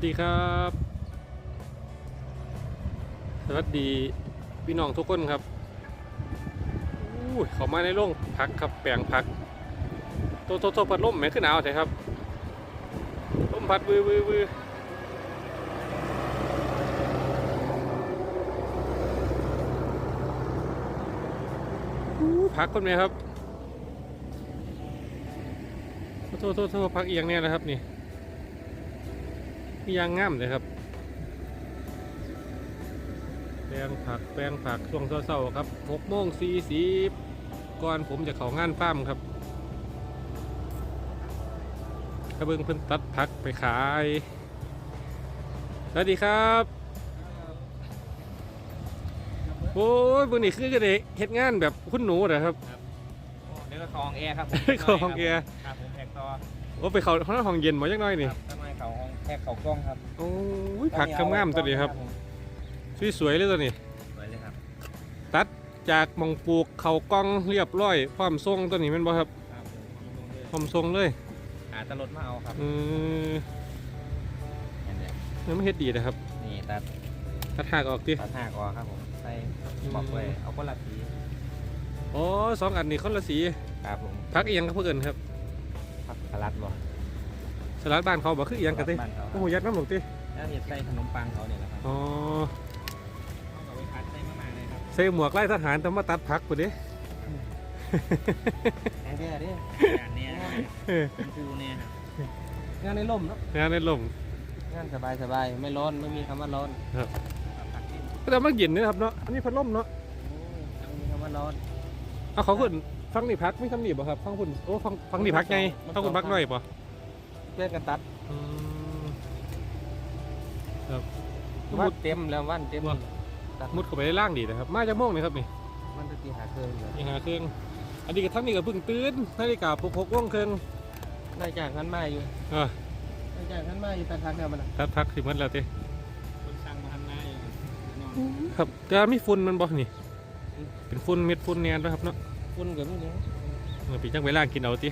วัสดีครับ สวัสดีพี่น้องทุกคนครับอู้ยเขามาในโรงพักครับแปลงพักโตโตโตพัดลมแม่ขึ้นหนาวใช่ครับลมพัดวือวือวือพักคนไหมครับโตโตโตพักเอียงเนี่ยนะครับนี่ ยางงามเลยครับแปลงผักแปลงผักช่วงเช้าๆครับหกโมงสี่สิบก่อนผมจะเข้างานฟาร์มครับกระเบื้องเพิ่นตัดผักไปขาย สวัสดีครับโอ้ยเบื้องนี้คือกันเลยเฮ็ดงานแบบคุณหนูเหรอครับเดี๋ยวก็คลองแอร์ครับผมคลองแอร์ครับผมแพ็กต่อโอ้ไปเขาห้องห้องเย็นมาจักหน้อยนี่ พ็กเขากล้องครับโอ้ยผักงามๆตัวนี้ครับผมสวยๆเลยตัวนี้สวยเลยครับ ตัดจากหมองปลูกเขากล้องเรียบร้อยพร้อมทรงตัวนี้แมันบ่ครับครับผมพร้อมทรงเลยหาตลดมาเอาครับอือเห็นไหมนี่ไม่เฮ็ดดีนะครับนี่ตัดตัดหากออกดิตัดหากอครับผมใส่บอกไว้เอาคนละสีอ๋อสองอันนี้คนละสีครับผมพักอีหยังกับเพื่อนครับผักสลัดบ่ สลัดบ้านเขาบ่คืออีหยังกันติบ้านเขาโอ้โหยัดน้ำหลงติแล้วเห็ดใส่ขนมปังเขาเนี่ยแหละครับอ๋อเอาไปพัดใส่มากๆเลยครับใส่หมวกไล่ทหารแต่มาตัดผักกูดิแอนเดียดิงานเนี้ยเออคุณครูเนี่ยงานในร่มเนาะงานในลมงานสบายสบายไม่ร้อนไม่มีคำว่าร้อนครับผักที่แต่มันเย็นนะครับเนาะอันนี้พัดลมเนาะไม่มีคำว่าร้อนเอาเขาขึ้นฟังนี่พักไม่คำนี่บ่ครับฟังคุณโอ้ฟังฟังนี่พักไงฟังคุณพักหน่อยบ่ เพื่อนกันตัดอืมครับวันเต็มแล้ววันเต็มว่าตัดมุดเข้าไปในร่างดีนะครับ มาจากโมงนี่ครับนี่มันจะตีหาเครื่องเลยยังหาเครื่องอันนี้ก็ทั้งนี้ก็เพิ่งตื่นนาฬิกาปลุกหกโมงครึ่งนายจ้างขันมาอยู่เออนายจ้างขันมาอยู่ตัดทางเนี่ยมันทัดพักสิมันแล้วติคนสั่งมาทำนาอยู่ครับแต่มีฝุ่นมันบ่นี่ เป็นฝุ่นเม็ดฝุ่นแนนนะครับเนาะคุณกับนี่เนี่ยเออพี่จังไปล่างกินเอาติ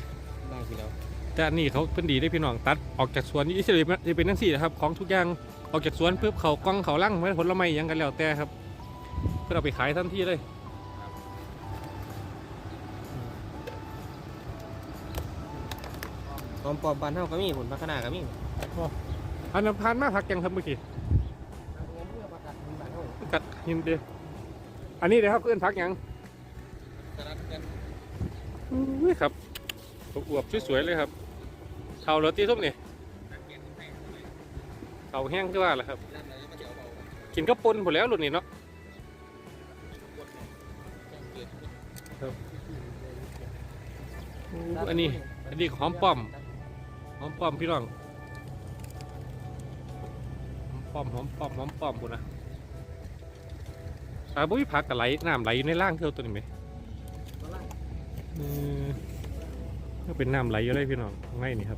ได้ทีเดียว แต่อันนี้เขาเป็นดีได้พี่น้องตัดออกจากสวนนี่สิจะเป็นทั้งสี่นะครับของทุกอย่างออกจากสวนปุ๊บเขากล้องเขาลั่งไว้ผลไม้หยังกันแล้วแต่ครับ เพื่อเอาไปขายทันทีเลยปอมปอมปานเท่าก็มีผลพัฒนาก็มีอันนั้นผ่านมาพักยังครับเมื่อกี้กัดหินเดียอันนี้เดี๋ยวครับเพื่อนพักหยังอุ้ยครับอวบๆสวยๆเลยครับ เขาโรตีส้มนี่เขาแห้งก็ว่าแหละครับ กินก็ปนหมดแล้วหลุดนี่เนาะอู้อันนี้ อันนี้หอมป้อมหอมป้อมพี่น้องหอมป้อมหอมป้อมหอมป้อมบุนะอ่าบุ้ยผักกับไหลน้ำไหลอยู่ในร่างเท่าตัวนี้ไหมเออก็เป็นน้ำไหลอยู่เลยพี่น้องง่ายนี่ครับ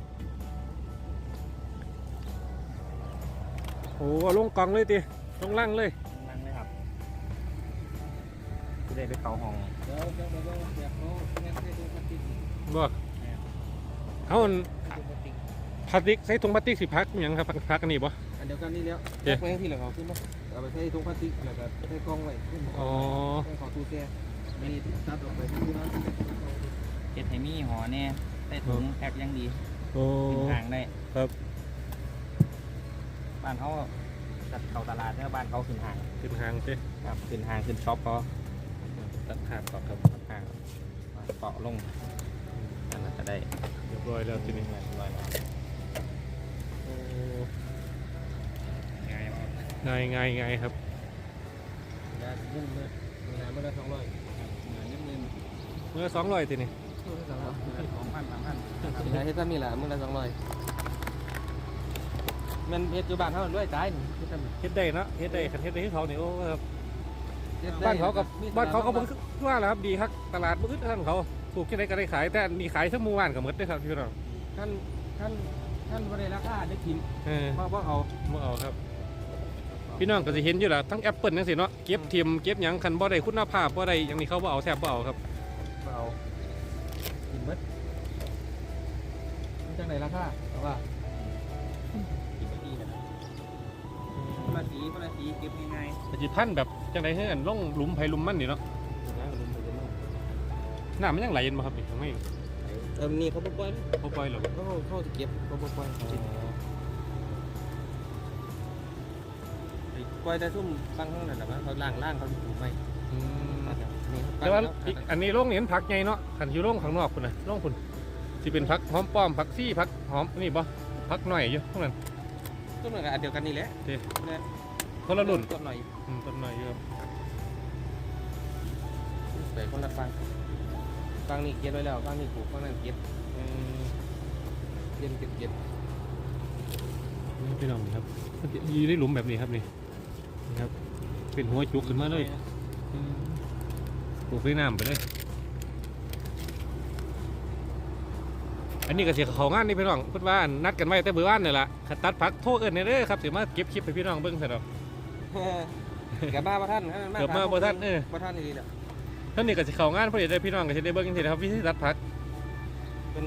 อ้เอาลงกองเลยตีลงล่างเลยนั่งเลยครับจะได้ไปเขาห้องเดี๋ยวเดี๋ยวเดี๋ยวเดี๋ยวเขาแง่ให้ดูปฏิทินบ่เอาอันพลาสติกใส่ถุงพลาสติกสิพักอิหยังครับพักอันนี้บ่ อันเดียวกันนี่แล้วเดี๋ยวแยกไว้ให้ที่เหลือเขาขึ้นมาเอาไปใส่ถุงพลาสติกแล้วก็ใส่กล้องไว้ขึ้นอ๋อใส่ของตู้แช่ไม่ได้ตัดออกไปที่นั้นเฮ็ดให้มีหอแน่ใส่ถุงแพ็คอยังดีโอ้ขึ้นห่างได้ครับ บ้านเขาจัดเข้าตลาดเนี่ยบ้านเขาขึ้นห่างขึ้นหางเต้ครับขึ้นห่างขึ้นช็อปเขาตัดหางก่อนครับห่างเกาะลงนั่นน่ะจะได้เรียบร้อยแล้วทีนี้เรียบร้อยแล้วโอ้ง่ายมากง่ายง่ายง่ายครับยายุ่งเลยงานไม่ได้สองร้อยงานนิ่มเมื่อสองร้อยทีนี้ๆมือละสองร้อยสองพันสามพันงานที่ทำนี่แหละมือละสองร้อย มันเฮ็ดอยู่บ้านเท่านั้นด้วยจ่ายนี่ที่ทำเฮ็ดได้เนาะเฮ็ดได้คันเฮ็ดได้ที่เขาเนี่ยโอ้ครับเฮ็ดได้บ้านเขากับมีบ้านเขาเขาเบิ่งคือว่าแหละครับดีครับตลาดมืดท่านเขาถูกที่ไหนก็ได้ขายแต่อันนี้ขายทั้งหมู่บ้านกับหมดเลยครับพี่น้องท่านท่านท่านบริราคาได้กินเออเพราะว่าเอาบ่เอาครับ พี่น้องก็สิเห็นอยู่แหละทั้งแอปเปิลจังซี่เนาะเก็บเทียมเก็บหยังคันบ่ได้คุณภาพบ่ได้อย่างนี้เขาบ่เอาแซ่บบ่เอาครับเอากินเบิดมันจังไหนราคาเอาว่า คนละสีเก็บง่ายแต่จิพันแบบจังไดให้อันล่องหลุมไผหลุมมันนี่เนาะน้ำลมไปจะมั่งน้ำมันยังไหลอยู่บ่ครับนี่ทำไมเออนี่เขาบ่ปล่อยบ่ปล่อยหรอกเขาเขาจะเก็บเขาบ่ปล่อยปล่อยแต่ซุ่มฟังข้างนั้นแหละว่าเขาล่างล่างเขาอยู่ไหมอืมนี่แต่ว่าอีกอันนี้ล่องนี่มันผักใหญ่เนาะคันอยู่ล่องข้างนอกพุ่นน่ะล่องพุ่นสิเป็นผักหอมป้อมผักซี่ผักหอมนี่บ่ผักหน่อยอยู่ตรงนั้น ต้นเหมือนกันอันเดียวกันนี่แหละเด้ เนี่ย คนละรุ่นต้นหน่อยอืมต้นหน่อยอยู่ครับไปคนละฟังฟังนี่เก็บไว้แล้วฟังนี่ปลูกฟังนั่นเก็บอืมเก็บเก็บเก็บนี่พี่น้องครับมันจะอยู่ในหลุมแบบนี้ครับนี่นี่ครับ เป็นหัวจุกขึ้นมาเลยอืมปลูกด้วยน้ำไปเลย อันนี้ก็เสียเขางานนี่พี่น้องพูดว่านัดกันไว้แต่เบื่อวานนี่แหละขัดตัดพักโทษเอิญเนี่ยเด้อครับเดี๋ยวมาเก็บคลิปให้พี่น้องเบิ่งซะดอก เกับมาบ่ท่านเกือบมาบ่ทันเออบ่ท่านนี่แหละท่านนี่ก็สิเขางานพอดีได้พี่น้องก็สิได้เบิ่งจังซี่นะครับวิธีตัดพักเป็น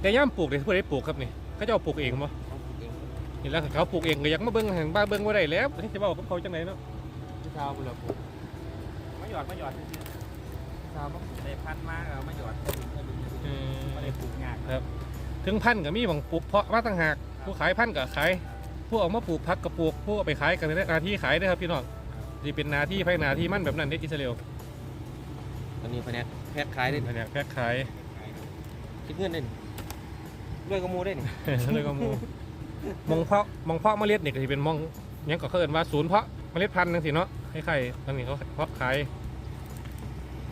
แต่ย่ามปลูกเนี่ยผู้ใดปลูกครับนี่เขาเจะเอาปลูกเองบ่ของปลูกเองนี่แล้วเขาปลูกเองก็อยังมาเบิ่งแห่งบ้านเบิ่งบ่ได้แล้วที่จะเว้ากับเขาจังไดเนาะที่ชาวบุรีปลูกๆมาหยอดมาหยอดชาวบ่ได้พันมาเอามาหยอดเอไม่อได้ปลูกงากถึงพันธุ์ก็มีบางปลูกเพาะมาต่างหากผู้ขายพันธุ์ก็ขาย ผู้เอามาปลูกพักก็ปลูกผู้เอาไปขายก็เป็นหน้าที่ขายเด้อครับพี่น้องสิเป็นหน้าที่ไผหน้าที่มันแบบนั้นเด้อิสราเอลอันนี้แผนกแพ็คขายได้อันเนี้ยแพ็คขาย คิดเงินได้นี่ด้วยกระมูได้นี่เลยก็หมู มองเพาะมองเพาะเมล็ดนี่ก็จะเป็นมองหยังก็เขาเอิ้นว่าศูนย์เพาะเมล็ดพันธุ์จังซี่เนาะคล้ายๆตอนนี้เขาเพาะขาย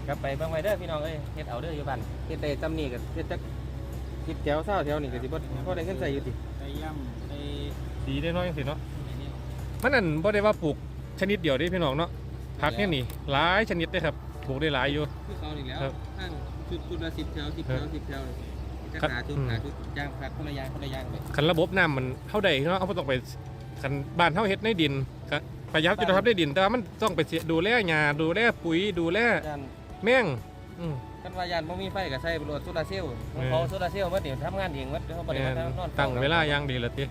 กลับไปเบางไว้เด้อพี่น้องเอ้ยเฮ็ดเอาเด้ออยู่บ้านเฮ็ดได้จำนี่ก็เฮ็ดจักคิดแถวเศร้าแถวนี่ก็สิบ่พอได้เงินใส่อยู่ติ ได้ย่ำได้ดีได้น้อยจังซี่เนาะไอ้นี่มันนั่นบ่ได้ว่าปลูกชนิดเดียวเด้พี่น้องเนาะผักเนี่ยนี่หลายชนิดเด้ครับปลูกได้หลายอยู่คือเขานี่แล้วครับข้างชุดชุดละ10แถว10แถว10แถวนี่จะครับหาชุดอืมหาชุดจ้างผักคนละอย่างคนละอย่างไปคันระบบน้ำมันเท่าใดเนาะเอาบ่ต้องไปคันบ้านเฮาเฮ็ดในดินก็ประหยัดอยู่นะครับในดินแต่ว่ามันต้องไปเสียดูแลหญ้าดูแลปุ๋ยดูแลย่านแม่งอืมคันว่ายานบ่มีไฟก็ใช้โหลดโซลาร์เซลล์เออเขาโซลาร์เซลล์มาเดี๋ยวทำงานเองมัดเดี๋ยวเขาบ่ได้แม่มานอนตั้งเวลาอย่างดีละติทำง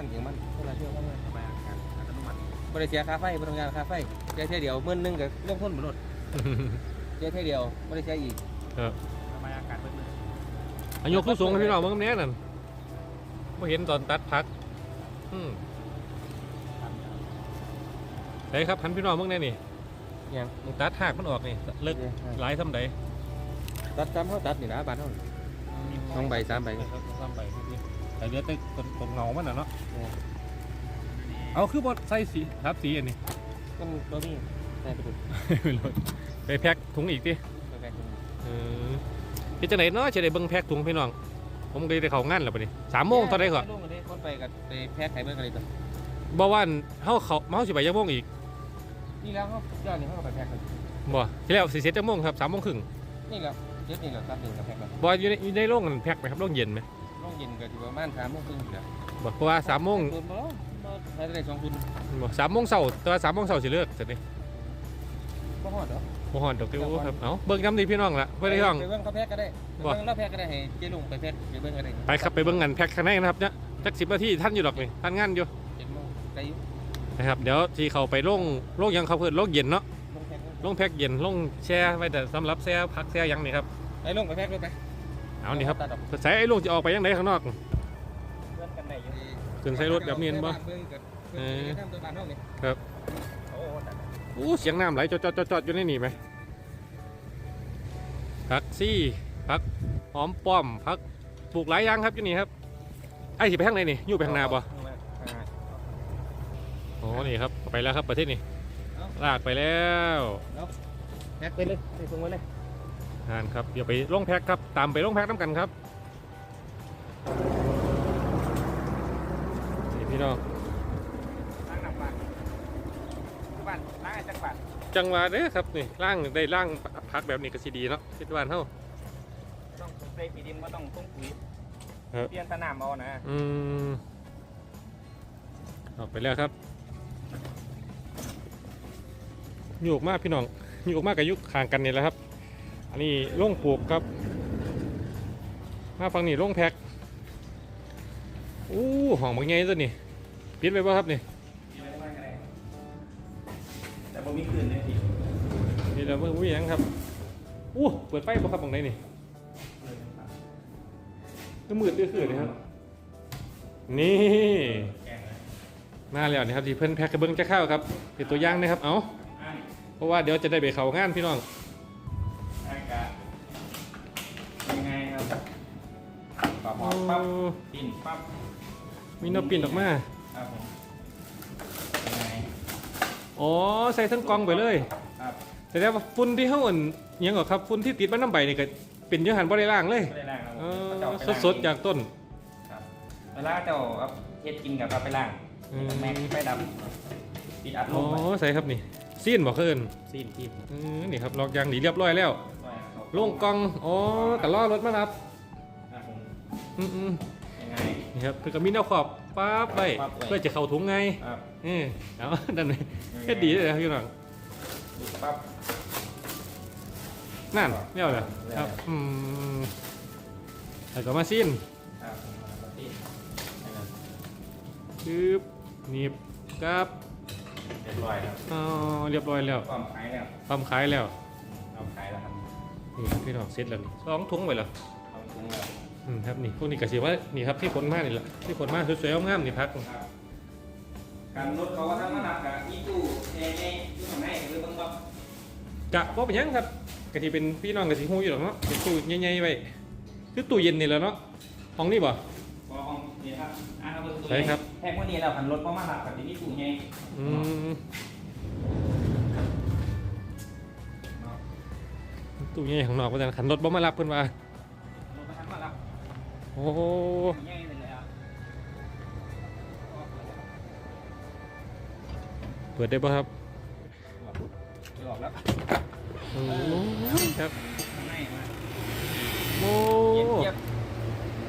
านเองมันโซลาร์เซลล์ทำงานทำไมอาการอัตโนมัติบริเสียค่าไฟบริงานค่าไฟเสียเท่ยเดียวหมื่นหนึงกับเรื่องทุนบรถเสียเท่ยเดียวบริเสียอีกทำไมอาการเพิ่มเลยอายุผู้สูงให้พี่น้องเบิ่งแหน่นั่นบ่เห็นตอนตัดผักอืมไดครับหันพี่น้องเบิ่งแน่นี่ยังมึงตัดหากมันออกนี่เลิกหลายซำใดตัดซ้ำเขาตัดนี่นะบ้านเขาสองใบสามใบซ้ำใบ แต่เหลือแต่ตรงเงามันน่ะเนาะเออเอาคือบดใส่สีทับสีอันนี้มันบ่มีใส่ไปดูไม่รู้ไปแพ็คถุงอีกดิไปแพ็คถุงเออพี่จังไหนเนาะจะได้เบิ่งแพ็คถุงพี่น้อง ผมก็ได้เข้างานแล้วปะนี่สามโมงตอนใดก่อนลงกันดิคนไปกับไปแพ็คไข่เบิ้งกันเลยตัวบ่ว่าเฮาเขาเฮาสิไปยังโมงอีกนี่แล้วเขาย้อนนี่เขาก็ไปแพ็คกันบ่ที่แล้วสิเสร็จจังโมงครับสามโมงครึ่งนี่แล้วเจ็ดนี่แล้วตัดหนึ่งกับแพ็คแล้วบ่อยู่ในอยู่ในโรงกันแพ็คไหมครับโรงเย็นไหม ลงเย็นก็ถือว่าม่านสามโมงครึ่งอยู่แล้วบ่เพราะว่าสามโมงทุนบ่บ่ใช้ได้สองทุนบ่สามโมงเช้าแต่ว่าสามโมงเช้าสิเลิกเสร็จนี่บ่ฮอดเหรอบ่ฮอดดอกติวครับเอ้าเบิ่งนำดิพี่น้องล่ะเพื่อนพี่น้อง ไปเบิ้งเขาแพ็คก็ได้ไปบ่เบิ้งเราแพ็คก็ได้ให้เจ๊ลุงไปแพ็คไปเบิ้งก็ได้ไปครับไปเบิ่งกันแพ็คข้างในนะครับเนี่ยจัก10นาทีท่านอยู่ดอกนี่ท่านงานอยู่เจ็ดโมงไกลอยู่นะครับเดี๋ยวที่เขาไปโรงโรงหยังเขาเพิ่นโรงเย็นเนาะลงแพ็คโรงแพ็คเย็นโรงแช่ไว้แต่สำหรับแช่พักแช่หยังนี่ครับไปลงไปแพ็คด้วยไป เอานี่ครับตัดออกใส่ไอ้โรงจะออกไปยังไงข้างนอกเพื่อนกันไหนอยู่ขึ้นใส่รถแบบนี้เห็นบ่เบิ่งกับเออทำตัวบ้านเฮานี่โอ้แต่อู้เสียงน้ำไหลจอดจอดจอดจอดอยู่ในนี่ไหมผักซี่ผักหอมป้อมผักปลูกหลายอย่างครับอยู่นี่ครับไอ้สิไปทางไหนนี่อยู่ไปทางนาบ่โอ้นี่ครับไปแล้วครับประเทศนี่ลากไปแล้วแพ็คไปเลยไปส่งไว้เลย งานครับเดี๋ยวไปลงแพ็คครับ ตามไปลงแพ็คน้ำกันครับนี่พี่น้องล้างหนักบ้านทุกบ้านล้างไอ้จักรบ้านจังหวะเด้อครับนี่ร่างได้ร่างพักแบบนี้ก็สิดีเนาะคิดว่าเฮาต้องใส่ปีดินก็ต้องต้องปุ๋ยครับเปลี่ยนสนามเอานะอืมออกไปแล้วครับโยกมากพี่น้องโยกมากกับยุคห่างกันนี่แหละครับ อันนี้ล่งปลูกครับ มาฟังนี่ล่งแพ็กอู้ห้องบางไงตัวนี่ปิดไปบ่ครับนี่ที่ไม่ได้ว่ากันเลยแต่ผมมีคืนเลยพี่นี่เราเพิ่งวิ่งยังครับอู้เปิดไฟบ่ครับตรงไหนนี่ก็มืดตื้อๆเลยครับ นี่แกงเลยมาแล้วนะครับที่เพิ่นแพ็กกระเบื้องจะเข้าครับเป็นตัวอย่างนะครับเอาอะเพราะว่าเดี๋ยวจะได้ไปเขางานพี่น้อง ปรับหมอกปั๊บปิ่นปั๊บมีนอปินออกมาครับผมยังไงอ๋อใส่ทั้งกล่องไปเลยครับแต่ว่าฝุ่นที่เฮาอั่นอิหยังก็ครับฝุ่นที่ติดมาน้ำใบนี่ก็เป็นอยูหันบ่ได้ล้างเลยไม่ได้ล้างครับเอผมอเขจะเอไปล้งสดๆจากต้น ครับเวลาเจ้าเอาเฮ็ดกินกับเอาไปล้างอืม แม็กไปดำปิดอัดลอ๋อมไปใส่ครับนี่ซีนบ่เคินซีนซีนอือนี่ครับลอกยางดีเรียบร้อยแล้วลงกล่อง อ๋อก็ล่อรถมารับครับผม อือยังไงๆนี่ครับคือก็มีแนวขอบป๊าบไว้ปั๊บไว้ เพื่อจะเข้าถุงไงครับ เออเอาดันนี่เฮ็ดดีเลยนะพี่น้องปิดปั๊บ นั่นเนี่ยเหรอแล้วครับอืมแล้วก็มาซีนครับผมเอาซีนให้มันปึ๊บหนีบครับเรียบร้อยครับอ๋อเรียบร้อยแล้วความขายแล้วปั๊มขายแล้ว เอาขายแล้วครับนี่พี่น้องเสร็จแล้วนี่สองถุงไปแล้วเอาถุงแล้ว อืมครับนี่พวกนี้ก็สิว่านี่ครับที่ผลมานี่แหละที่ผลมาสวยๆงามๆนี่พักครับการรถเขาว่าทั้งมานับกับอีตู้เอเอตู้ข้างในหรือเบิ่งบ่กะว่าเป็นหยังครับกะที่เป็นพี่น้องกะสิฮู้อยู่หรอกเนาะเป็นตู้ใหญ่ๆไว้คือตู้เย็นนี่แหละเนาะห้องนี้บ่ บ่ห้องนี่ครับอ่าเอาเบิ่งตู้ใช่ครับ แพงกว่านี้แล้วคันรถบ่มานับกับที่นี่ตู้ใหญ่อืมเนาะตู้ใหญ่ข้างนอกว่าแต่ขันรถบ่มารับเพิ่นว่ารถมาทันมารับ โอ้ใหญ่เลยอะเปิดได้บ่ครับหลอกแล้วโอ้ครับข้างในมาโอ้เย็นเจี๊ยบ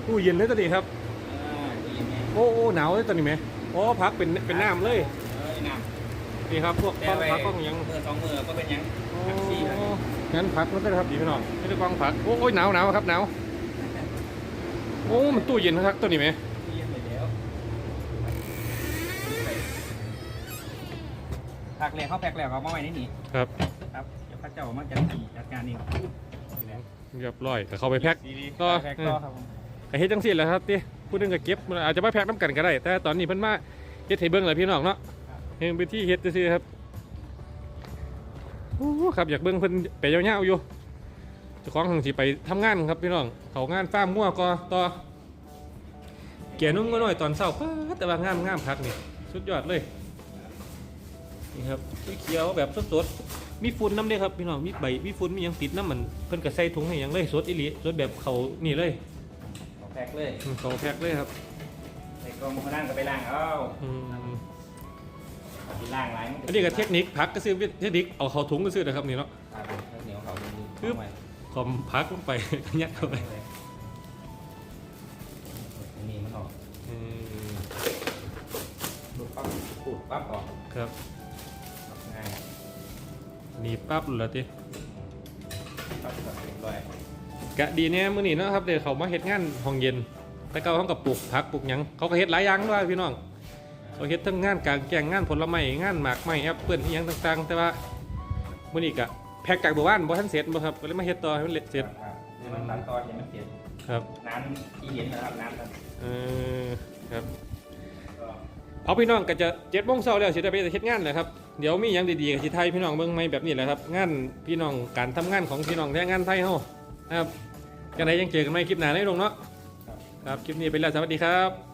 ตู้เย็นเลยตัวนี้ครับอ่าตู้เย็นไหมโอ้โอ้หนาวเลยตัวนี้ไหมโอ้พักเป็นเป็นน้ำเลยเอ้ยน้ำนี่ครับพวกกล้องพักกล้องหยังมือสองมือก็เป็นหยังโอ้แท็กซี่เลยงั้นพักมันก็ได้ครับดีพี่น้องไม่ได้กล้องพักโอ้โอ้ยหนาวหนาวครับหนาวโอ้มันตู้เย็นครับตัวนี้ไหมตู้เย็นเลยแล้วพักแล้วเขาแพ็กแล้วเขามาไว้ในนี่ครับครับเดี๋ยวพระเจ้ามาจัดการจัดการเองเรียบร้อยแต่เขาไปแพ็คต่อแพ็กต่อครับผมไอ้เฮ็ดจังซี่แหละครับติผู้หนึงก็เก็บมันอาจจะมาแพ็คน้ำกันก็ได้ แต่ตอนนี้เพิ่นมาเฮ็ดให้เบิ่งเลยพี่น้องเนาะเฮ็ดเป็นที่เฮ็ดซื่อๆครับโอ้ครับอยากเบิ่งเพิ่นไปยาวๆอยู่ เจ้าของทางสิไปทำงานครับพี่น้องเขางานฟาร์มงัวก็ต่อเกียนุ่มก็น้อยตอนเช้าป๊าดแต่ว่างามงามพักนี่สุดยอดเลยนี่ครับเขียวๆแบบสดๆมีฝุ่นน้ำเด้ครับพี่น้องมีใบมีฝุ่นมีหยังติดน้ำมันเพิ่นก็ใส่ถุงให้หยังเลยสดอีหลีสดแบบเขานี่เลยเอาแพ็กเลยอืมเขาแพ็คเลยครับในกล่องมานั่งก็ไปล้างเอาอืมเอาไปล้างล้างอันนี้ก็เทคนิคพักก็ซื้อเทคนิคเอาเขาถุงก็ซื้อนะครับนี่เนาะครั บเหนียวเขาดูปึ๊บขอมพักลงไปยัดเข้าไปอันนี้มันออกอืมดูดปั๊บขูดปั๊บออกครับง่ายหนี่ปั๊บเลยทีปั๊บแบบเรียบร้อยกะดีเนี่ยมื้อนี้เนาะครับเดี๋ยวเขามาเฮ็ดงานห้องเย็น แต่เก่าห้องกับปลูกผักปลูกหยังเขาก็เฮ็ดหลายอย่างด้วยพี่น้องเขาเฮ็ดทั้งงานกลางแกงงานผลไม้งานหมากไม้แอปเปิ้ลอีหยังต่างๆ แต่ว่ามื้อนี้ก็ แพ็กจากหมู่บ้านบ่ทันเสร็จบ่ครับก็เลยมาเฮ็ดต่อให้มันเสร็จครับเดี๋ยวมันตัดต่อเห็นมันเปลี่ยนครับน้ำที่เห็นนะครับน้ำครับเออครับก็เอาพี่น้องก็จะเจ็ดโมงเช้าแล้วสิได้ไปเฮ็ดงานแหละครับเดี๋ยวมีหยังดีๆกับสิไทยพี่น้องเบิ่งใหม่แบบนี้แหละครับงานพี่น้องการทำงานของพี่น้องแรงงานไทยเฮานะครับจังไดยังเจอกันใหม่คลิปหน้าได้ลงเนาะครับคลิปนี้ไปแล้วสวัสดีครับ